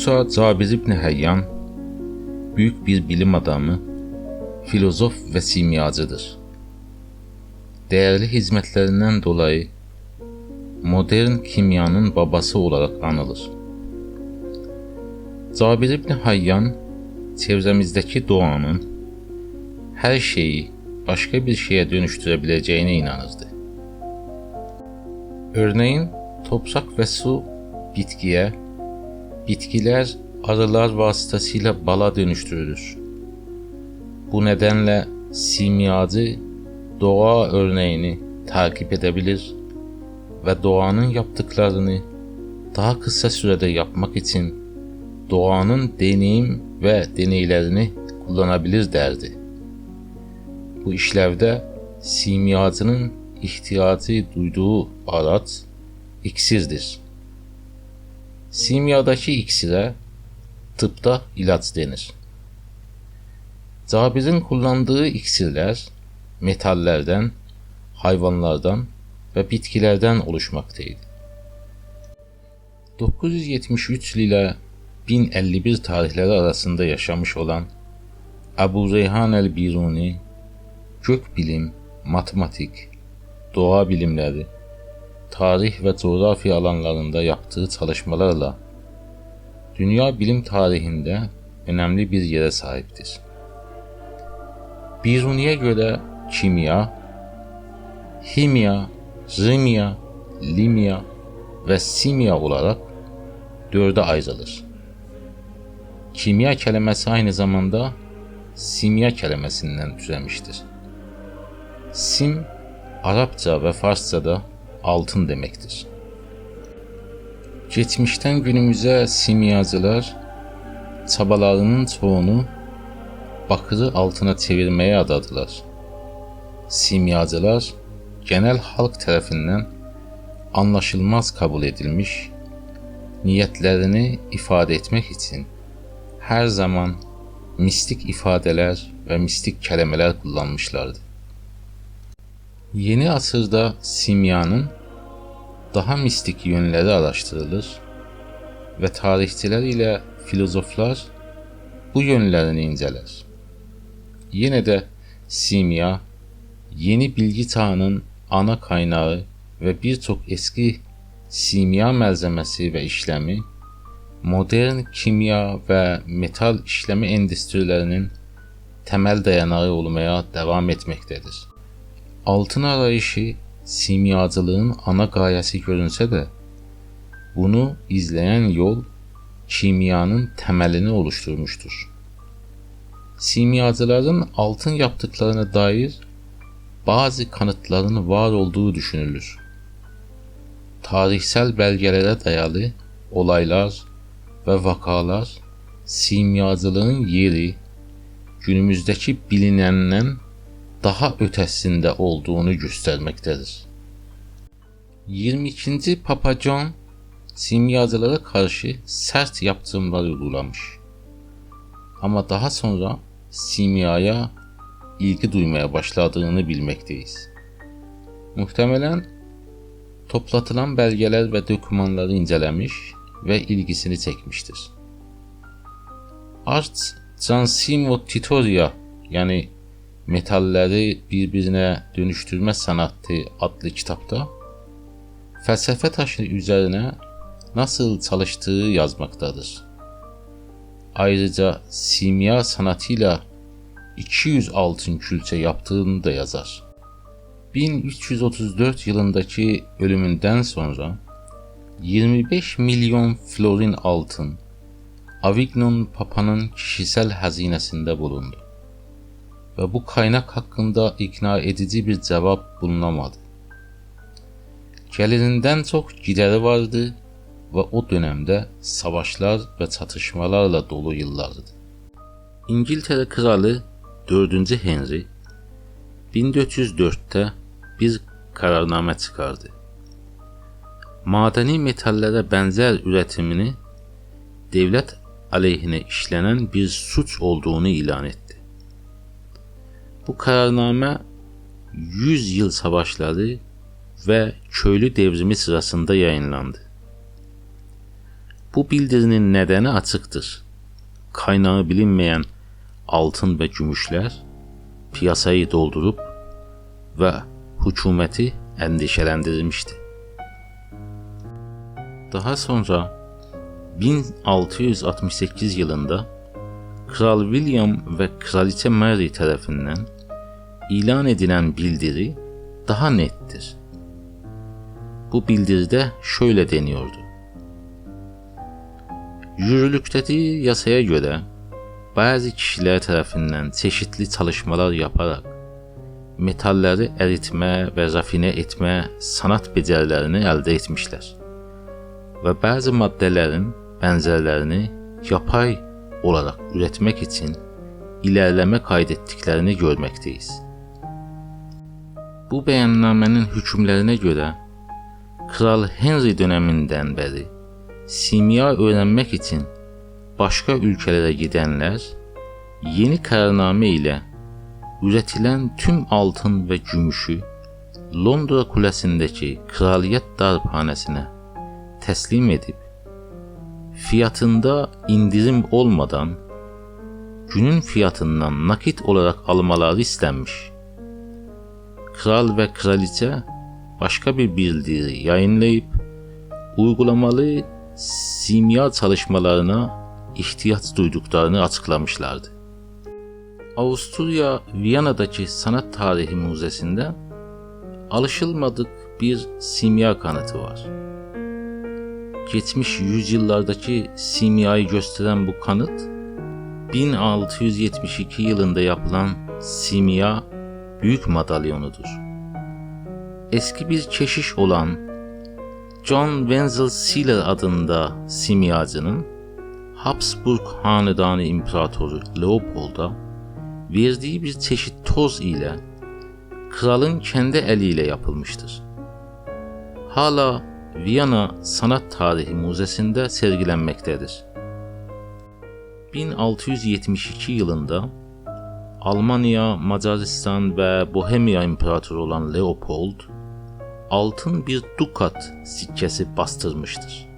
Musa Cabir İbni Hayyan büyük bir bilim adamı, filozof ve simyacıdır. Değerli hizmetlerinden dolayı modern kimyanın babası olarak anılır. Cabir İbni Hayyan çevremizdeki doğanın her şeyi başka bir şeye dönüştürebileceğine inanırdı. Örneğin toprak ve su bitkiye, bitkiler arılar vasıtasıyla bala dönüştürülür. Bu nedenle simyacı doğa örneğini takip edebilir ve doğanın yaptıklarını daha kısa sürede yapmak için doğanın deneyim ve deneylerini kullanabilir derdi. Bu işlevde simyacının ihtiyacı duyduğu arat iksirdir. Simyadaki iksire tıpta ilaç denir. Cabir'in kullandığı iksirler metallerden, hayvanlardan ve bitkilerden oluşmaktaydı. 973 ile 1051 tarihleri arasında yaşamış olan Ebu Reyhan el-Biruni, gökbilim, matematik, doğa bilimleri, tarih ve coğrafya alanlarında yaptığı çalışmalarla dünya bilim tarihinde önemli bir yere sahiptir. Biruni'ye göre kimya, himya, rimya, limya ve simya olarak dörde ayrılır. Kimya kelimesi aynı zamanda simya kelimesinden türemiştir. Sim, Arapça ve Farsça'da altın demektir. Geçmişten günümüze simyacılar çabalarının çoğunu bakırı altına çevirmeye adadılar. Simyacılar genel halk tarafından anlaşılmaz kabul edilmiş, niyetlerini ifade etmek için her zaman mistik ifadeler ve mistik kelimeler kullanmışlardı. Yeni asırda simyanın daha mistik yönleri araştırılır ve tarihçiler ile filozoflar bu yönlerini inceler. Yine de simya, yeni bilgi çağının ana kaynağı ve birçok eski simya malzemesi ve işlemi, modern kimya ve metal işleme endüstrilerinin temel dayanağı olmaya devam etmektedir. Altın arayışı simyacılığın ana gayesi görünse de bunu izleyen yol kimyanın temelini oluşturmuştur. Simyacıların altın yaptıklarına dair bazı kanıtların var olduğu düşünülür. Tarihsel belgelere dayalı olaylar ve vakalar simyacılığın yeri günümüzdeki bilinenden daha ötesinde olduğunu göstermektedir. 22. Papa John simyacılara karşı sert yaptırımlar uygulamış. Ama daha sonra simyaya ilgi duymaya başladığını bilmekteyiz. Muhtemelen toplatılan belgeler ve dokümanları incelemiş ve ilgisini çekmiştir. Art Transimo Titoria yani metalleri birbirine dönüştürme sanatı adlı kitapta felsefe taşı üzerine nasıl çalıştığı yazmaktadır. Ayrıca simya sanatıyla 200 altın külçe yaptığını da yazar. 1334 yılındaki ölümünden sonra 25 milyon florin altın Avignon Papa'nın kişisel hazinesinde bulundu. Ve bu kaynak hakkında ikna edici bir cevap bulunamadı. Gelirinden çok gideri vardı ve o dönemde savaşlar ve çatışmalarla dolu yıllardı. İngiltere Kralı 4. Henry 1404'te bir kararname çıkardı. Madeni metallere benzer üretimini devlet aleyhine işlenen bir suç olduğunu ilan etti. Bu kararname 100 yıl savaşları ve köylü devrimi sırasında yayınlandı. Bu bildirinin nedeni açıktır. Kaynağı bilinmeyen altın ve gümüşler piyasayı doldurup ve hükümeti endişelendirmişti. Daha sonra 1668 yılında Kral William ve Kraliçe Mary tarafından ilan edilen bildiri daha nettir. Bu bildiride şöyle deniyordu. Yürürlükteki yasaya göre bazı kişiler tarafından çeşitli çalışmalar yaparak metalleri eritme ve rafine etme sanat becerilerini elde etmişler. Ve bazı maddelerin benzerlerini yapay olarak üretmek için ilerleme kaydettiklerini görmekteyiz. Bu beyannamenin hükümlerine göre Kral Henry döneminden beri simya öğrenmek için başka ülkelere gidenler yeni kararname ile üretilen tüm altın ve gümüşü Londra Kulesi'ndeki Kraliyet Darphanesi'ne teslim edip fiyatında indirim olmadan günün fiyatından nakit olarak almaları istenmiş. Kral ve kraliçe başka bir bildiri yayınlayıp uygulamalı simya çalışmalarına ihtiyaç duyduklarını açıklamışlardı. Avusturya Viyana'daki Sanat Tarihi Müzesi'nde alışılmadık bir simya kanıtı var. Geçmiş yüzyıllardaki simyayı gösteren bu kanıt 1672 yılında yapılan simya büyük madalyonudur. Eski bir keşiş olan John Wenzel Sealer adında simyacının Habsburg Hanedanı İmparatoru Leopold'a verdiği bir çeşit toz ile kralın kendi eliyle yapılmıştır. Hala Viyana Sanat Tarihi Müzesi'nde sergilenmektedir. 1672 yılında Almanya, Macaristan ve Bohemia İmparatoru olan Leopold altın bir dukat sikkesi bastırmıştır.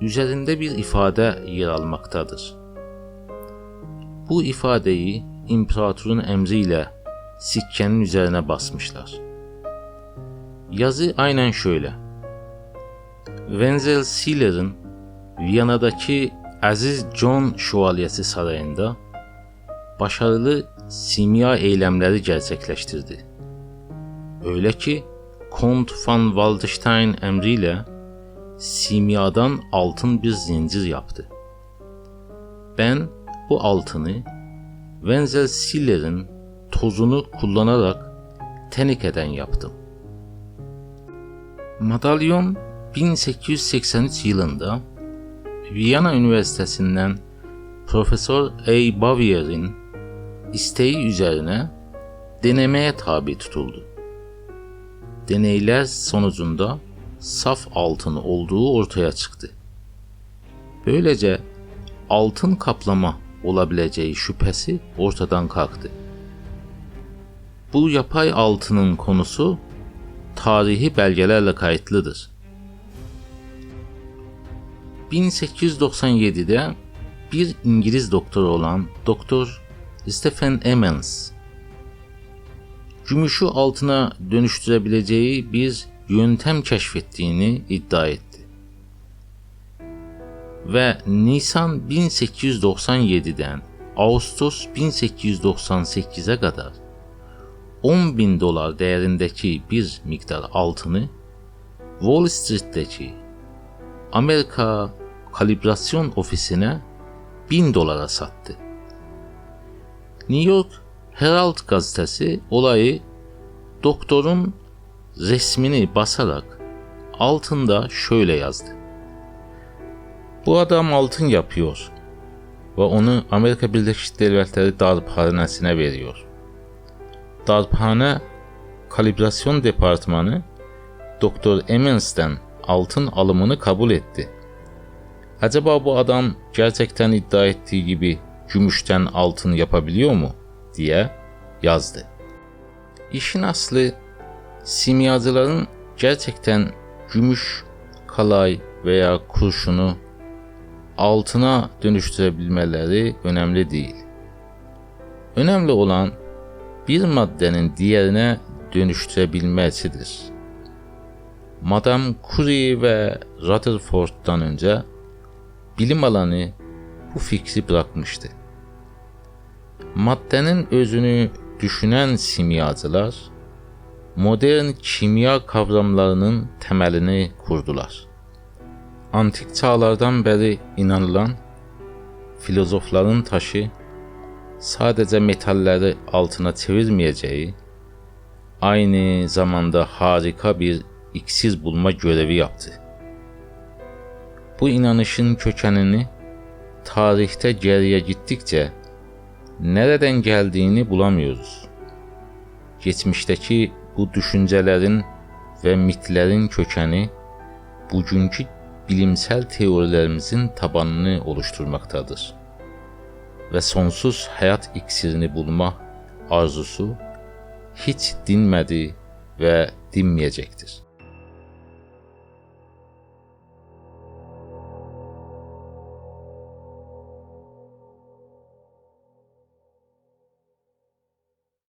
Üzerinde bir ifade yer almaktadır. Bu ifadeyi imparatorun emriyle sikkenin üzerine basmışlar. Yazı aynen şöyle. Wenzel Sealer'ın Viyana'daki Aziz John Şövalyesi Sarayı'nda başarılı simya eylemleri gerçekleştirdi. Öyle ki Kont van Waldstein emriyle simyadan altın bir zincir yaptı. Ben bu altını Wenzel Siller'in tozunu kullanarak tenikeden yaptım. Madalyon 1883 yılında Viyana Üniversitesi'nden Profesör A. Bavier'in isteği üzerine denemeye tabi tutuldu. Deneyler sonucunda saf altın olduğu ortaya çıktı. Böylece altın kaplama olabileceği şüphesi ortadan kalktı. Bu yapay altının konusu tarihi belgelerle kayıtlıdır. 1897'de bir İngiliz doktor olan Doktor Stephen Emmons, gümüşü altına dönüştürebileceği bir yöntem keşfettiğini iddia etti. Ve Nisan 1897'den Ağustos 1898'e kadar 10 bin dolar değerindeki bir miktar altını Wall Street'teki Amerika Kalibrasyon Ofisi'ne 1000 dolara sattı. New York Herald gazetesi olayı doktorun resmini basarak altında şöyle yazdı. Bu adam altın yapıyor ve onu Amerika Birleşik Devletleri darphanesine veriyor. Darphane Kalibrasyon Departmanı Doktor Emmons'ten altın alımını kabul etti. Acaba bu adam gerçekten iddia ettiği gibi gümüşten altın yapabiliyor mu diye yazdı. İşin aslı simyacıların gerçekten gümüş, kalay veya kurşunu altına dönüştürebilmeleri önemli değil. Önemli olan bir maddenin diğerine dönüştürebilmesidir. Madame Curie ve Rutherford'dan önce bilim alanı bu fikri bırakmıştı. Maddenin özünü düşünen simyacılar modern kimya kavramlarının temelini kurdular. Antik çağlardan beri inanılan filozofların taşı sadece metalleri altına çevirmeyeceği, aynı zamanda harika bir iksir bulma görevi yaptı. Bu inanışın kökenini tarihte geriye gittikçe nereden geldiğini bulamıyoruz. Geçmişteki bu düşüncelerin ve mitlerin kökeni bugünkü bilimsel teorilerimizin tabanını oluşturmaktadır. Ve sonsuz hayat iksirini bulma arzusu hiç dinmedi ve dinmeyecektir.